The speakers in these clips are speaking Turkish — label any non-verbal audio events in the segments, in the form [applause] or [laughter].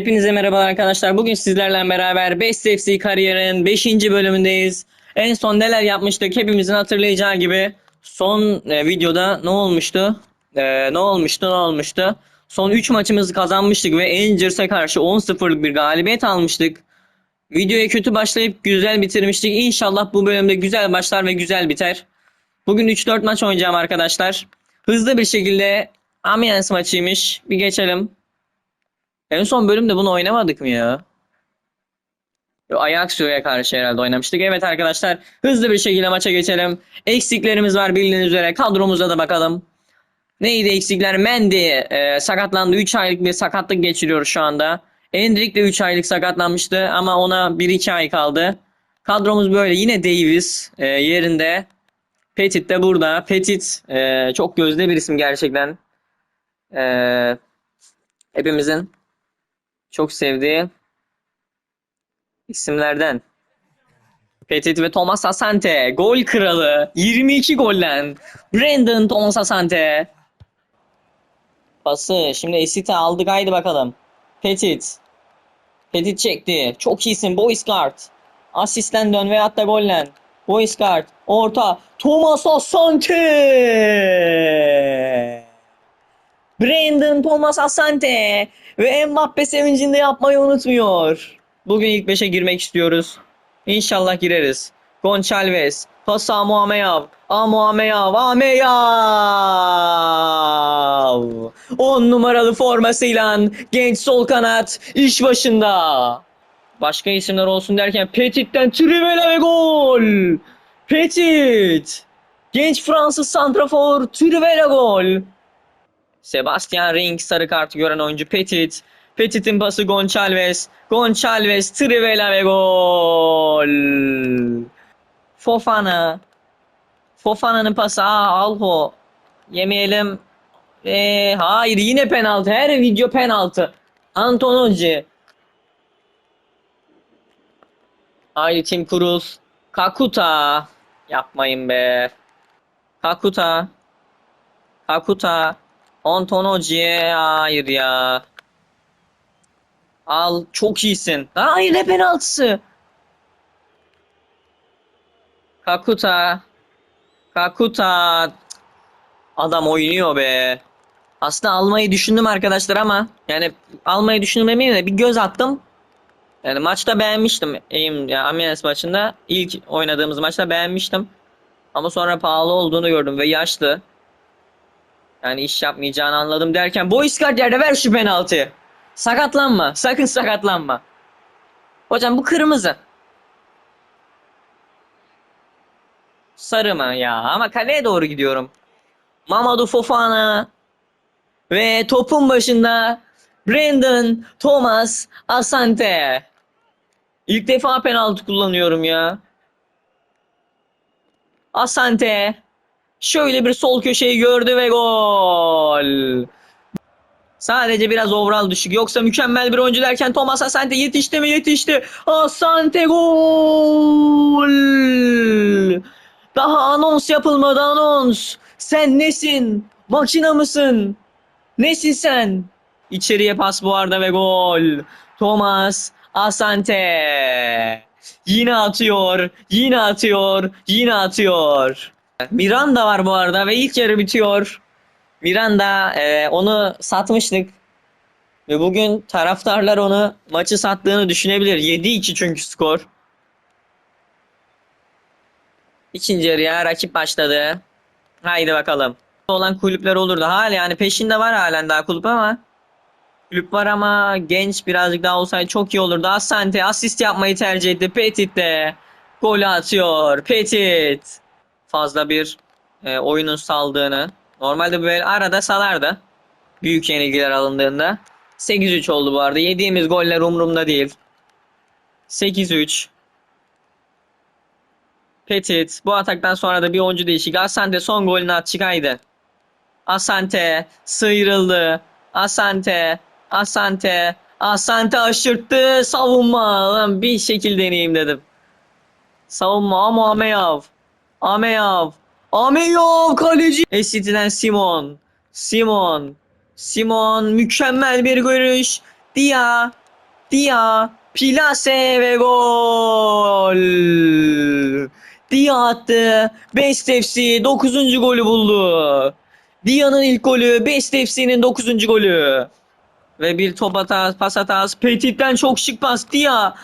Hepinize merhaba arkadaşlar. Bugün sizlerle beraber Best FC kariyerin 5. bölümündeyiz. En son neler yapmıştık hepimizin hatırlayacağı gibi. Son e, videoda ne olmuştu? E, ne olmuştu ne olmuştu? Son 3 maçımızı kazanmıştık ve Angers'a karşı 10-0'lık bir galibiyet almıştık. Videoya kötü başlayıp güzel bitirmiştik. İnşallah bu bölümde güzel başlar ve güzel biter. Bugün 3-4 maç oynayacağım arkadaşlar. Hızlı bir şekilde Amiens maçıymış. Bir geçelim. En son bölümde bunu oynamadık mı ya? Ajaxio'ya karşı herhalde oynamıştık. Evet arkadaşlar hızlı bir şekilde maça geçelim. Eksiklerimiz var bildiğiniz üzere. Kadromuza da bakalım. Neydi eksikler? Mendy e, sakatlandı. 3 aylık bir sakatlık geçiriyor şu anda. Endrick de 3 aylık sakatlanmıştı ama ona 1-2 ay kaldı. Kadromuz böyle. Yine Davis e, yerinde. Petit de burada. Petit e, çok gözde bir isim gerçekten. E, hepimizin çok sevdiği isimlerden. Petit ve Thomas Asante. Gol kralı. 22 gollen. Brandon Thomas Asante. Pası. Şimdi Esite aldık. Haydi bakalım. Petit. Petit çekti. Çok iyisin. Boyscart. Asisten dön veyahut da gollen. Boyscart. Orta. Thomas Asante. Brandon Thomas Asante ve Mbappe sevincinde yapmayı unutmuyor. Bugün ilk 5'e girmek istiyoruz. İnşallah gireriz. Gonçalves, Pasa Muameyav, Amuameyav, Ameyav. 10 numaralı formasıyla genç sol kanat iş başında. Başka isimler olsun derken Petit'ten Trivela ve gol. Petit. Genç Fransız santrafor Trivela gol. Sebastian Ring sarı kartı gören oyuncu Petit. Petit'in pası Gonçalves. Gonçalves, Trivela ve gol. Fofana. Fofana'nın pası. Aa, Alho. Yemeyelim. Ee, hayır yine penaltı. Her video penaltı. Antonocci. Haydi Tim Krul. Kakuta. Yapmayın be. Kakuta. Kakuta. Antonocci. Hayır ya. Al. Çok iyisin. Hayır ne penaltısı. Kakuta. Kakuta. Adam oynuyor be. Aslında almayı düşündüm arkadaşlar ama yani almayı düşündüm demeyeyim de bir göz attım. Yani maçta beğenmiştim. Eğim ya Amiens maçında ilk oynadığımız maçta beğenmiştim. Ama sonra pahalı olduğunu gördüm ve yaşlı. Yani iş yapmayacağını anladım derken Boyskart yerde ver şu penaltıyı. Sakatlanma. [laughs] Sakın sakatlanma. Hocam bu kırmızı. Sarı mı ya? Ama kaleye doğru gidiyorum. Mamadou Fofana ve topun başında Brandon Thomas Asante. İlk defa penaltı kullanıyorum ya. Asante şöyle bir sol köşeyi gördü ve gol. Sadece biraz overall düşük. Yoksa mükemmel bir oyuncu derken Thomas Asante yetişti mi? Yetişti. Asante gol. Daha anons yapılmadı anons. Sen nesin? Makina mısın? Nesin sen? İçeriye pas bu arada ve gol. Thomas Asante. Yine atıyor, yine atıyor, yine atıyor. Miranda var bu arada ve ilk yarı bitiyor. Miranda e, onu satmıştık. Ve bugün taraftarlar onu maçı sattığını düşünebilir. 7-2 çünkü skor. İkinci yarıya rakip başladı. Haydi bakalım. Olan kulüpler olurdu. Hala yani peşinde var halen daha kulüp ama kulüp var ama genç birazcık daha olsaydı çok iyi olurdu. Asante asist yapmayı tercih etti. Petit de golü atıyor. Petit fazla bir e, oyunun saldığını normalde böyle arada salardı. Büyük yenilgiler alındığında. 8-3 oldu bu arada. Yediğimiz goller umurumda değil. 8-3. Petit. Bu ataktan sonra da bir oyuncu değişik. Asante son golünü at çıkaydı. Asante sıyrıldı. Asante. Asante. Asante aşırttı. Savunma. Lan bir şekil deneyeyim dedim. Savunma ama Ameyav. Ameyav. Ameyav kaleci. City'den Simon. Simon. Simon mükemmel bir görüş. Dia. Dia, plase ve gol. Dia attı. Best FC 9. golü buldu. Dia'nın ilk golü, Best FC'nin 9. golü. Ve bir top hatası, pas hatası. Petit'ten çok şık pas. Dia.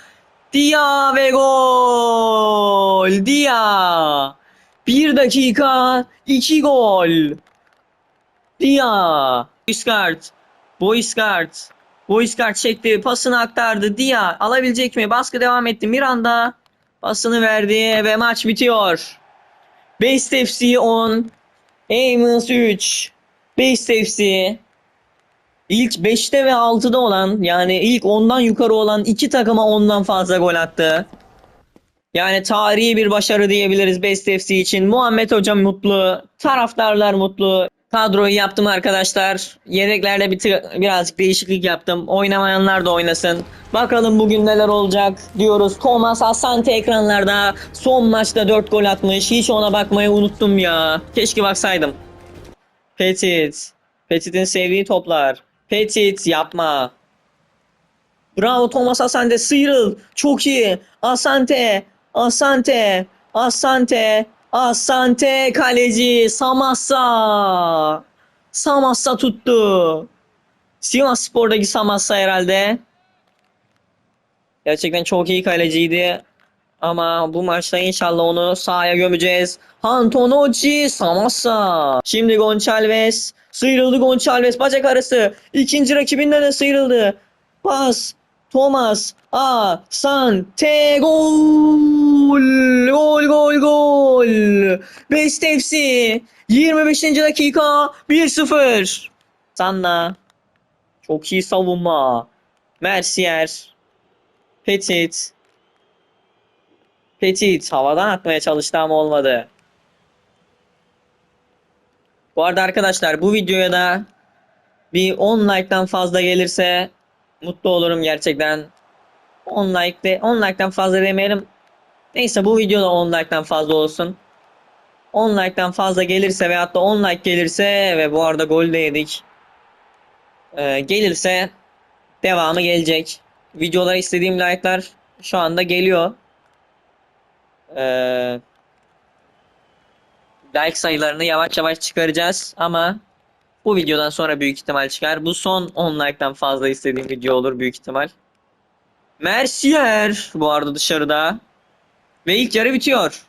Dia ve gol. Dia. Bir dakika, iki gol. Dia. Boyskart. Boyskart. Boyskart çekti. Pasını aktardı. Dia alabilecek mi? Baskı devam etti. Miranda pasını verdi ve maç bitiyor. Best FC 10. Amos 3. Best FC. İlk 5'te ve 6'da olan yani ilk 10'dan yukarı olan iki takıma 10'dan fazla gol attı. Yani tarihi bir başarı diyebiliriz Best FC için. Muhammed Hocam mutlu, taraftarlar mutlu. Kadroyu yaptım arkadaşlar. Yedeklerde bir birazcık değişiklik yaptım. Oynamayanlar da oynasın. Bakalım bugün neler olacak diyoruz. Thomas Asante ekranlarda. Son maçta 4 gol atmış. Hiç ona bakmayı unuttum ya. Keşke baksaydım. Petit. Petit'in sevdiği toplar. Petit yapma. Bravo Thomas Asante sıyrıl. Çok iyi. Asante. Asante. Asante. Asante kaleci. Samassa. Samassa tuttu. Sivas Spor'daki Samassa herhalde. Gerçekten çok iyi kaleciydi. Ama bu maçta inşallah onu sahaya gömeceğiz. Antonocci Samassa. Şimdi Gonçalves. Sıyrıldı Gonçalves bacak arası. İkinci rakibinden de sıyrıldı. Pas. Thomas. A. Sante. Gol. Gol gol gol. Best FC. 25. dakika. 1-0. Sanna. Çok iyi savunma. Mercier. Petit. Petit havadan atmaya çalıştı ama olmadı. Bu arada arkadaşlar bu videoya da bir 10 like'tan fazla gelirse mutlu olurum gerçekten. 10 like de 10 like'tan fazla demeyelim. Neyse bu videoda 10 like'tan fazla olsun. 10 like'tan fazla gelirse veyahut da 10 like gelirse ve bu arada gol de yedik. Ee, gelirse devamı gelecek. Videolara istediğim like'lar şu anda geliyor. Ee, like sayılarını yavaş yavaş çıkaracağız ama bu videodan sonra büyük ihtimal çıkar. Bu son 10 like'tan fazla istediğim video olur büyük ihtimal. Mercier bu arada dışarıda. Ve ilk yarı bitiyor.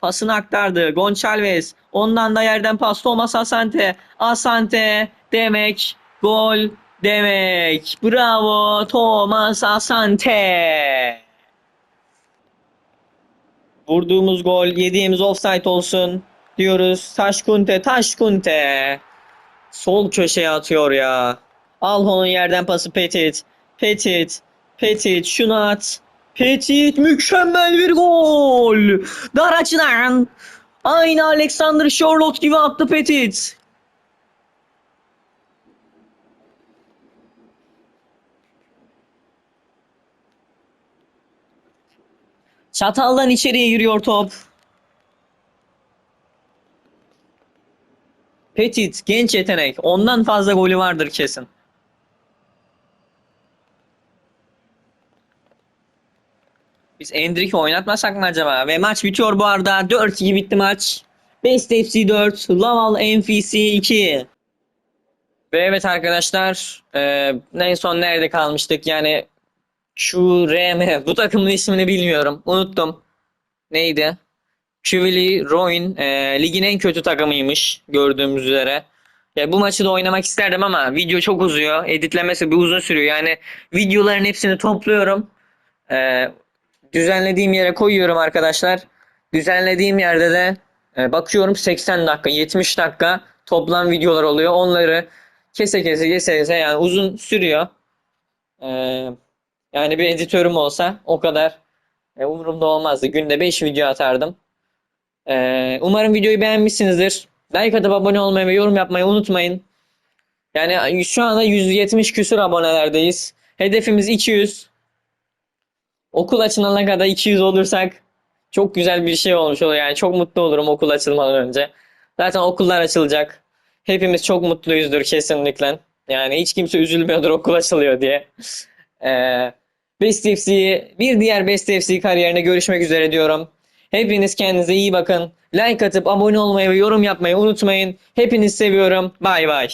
Pasını aktardı. Gonçalves. Ondan da yerden pas. Thomas Asante. Asante demek. Gol demek. Bravo Thomas Asante. Vurduğumuz gol, yediğimiz offside olsun diyoruz. Taşkunte, Taşkunte. Sol köşeye atıyor ya. Alho'nun yerden pası Petit. Petit, Petit şunu at. Petit mükemmel bir gol. Dar açıdan. Aynı Alexander Charlotte gibi attı Petit. Çataldan içeriye giriyor top. Petit genç yetenek. Ondan fazla golü vardır kesin. Biz Endrick'i oynatmasak mı acaba? Ve maç bitiyor bu arada. 4-2 bitti maç. Best FC 4, Laval MFC 2. Ve evet arkadaşlar, e, en son nerede kalmıştık? Yani şu RM, bu takımın ismini bilmiyorum. Unuttum. Neydi? Çivili Roin e, ligin en kötü takımıymış gördüğümüz üzere. Ya bu maçı da oynamak isterdim ama video çok uzuyor. Editlemesi bir uzun sürüyor. Yani videoların hepsini topluyorum. E, düzenlediğim yere koyuyorum arkadaşlar. Düzenlediğim yerde de e, bakıyorum 80 dakika, 70 dakika toplam videolar oluyor. Onları kese kese kese kese yani uzun sürüyor. E, yani bir editörüm olsa o kadar e, umurumda olmazdı. Günde 5 video atardım. Ee, umarım videoyu beğenmişsinizdir. Like atıp abone olmayı ve yorum yapmayı unutmayın. Yani şu anda 170 küsur abonelerdeyiz. Hedefimiz 200. Okul açılana kadar 200 olursak çok güzel bir şey olmuş olur. Yani çok mutlu olurum okul açılmadan önce. Zaten okullar açılacak. Hepimiz çok mutluyuzdur kesinlikle. Yani hiç kimse üzülmüyordur okul açılıyor diye. Ee, Best FC'yi bir diğer Best FC kariyerine görüşmek üzere diyorum. Hepiniz kendinize iyi bakın. Like atıp abone olmayı ve yorum yapmayı unutmayın. Hepinizi seviyorum. Bay bay.